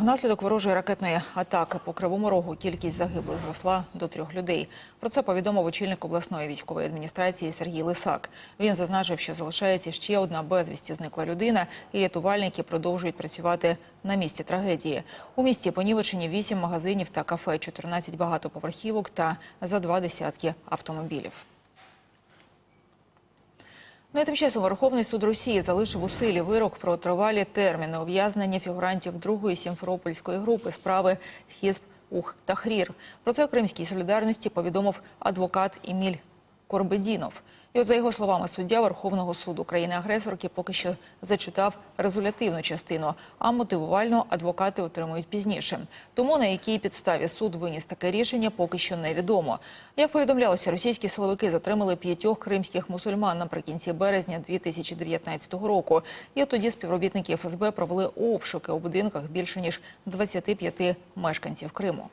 Внаслідок ворожої ракетної атаки по Кривому Рогу кількість загиблих зросла до трьох людей. Про це повідомив очільник обласної військової адміністрації Сергій Лисак. Він зазначив, що залишається ще одна безвісті зникла людина, і рятувальники продовжують працювати на місці трагедії. У місті понівечені 8 магазинів та кафе, 14 багатоповерхівок та за два десятки автомобілів. Ну і тим часом Верховний суд Росії залишив у силі вирок про тривалі терміни ув'язнення фігурантів другої сімферопольської групи справи Хізб Ух Тахрір. Про це Кримській солідарності повідомив адвокат Еміль Корбедінов. І от за його словами, суддя Верховного суду країни-агресорки поки що зачитав резолютивну частину, а мотивувально адвокати отримують пізніше. Тому на якій підставі суд виніс таке рішення, поки що невідомо. Як повідомлялося, російські силовики затримали п'ятьох кримських мусульман наприкінці березня 2019 року. І тоді співробітники ФСБ провели обшуки у будинках більше ніж 25 мешканців Криму.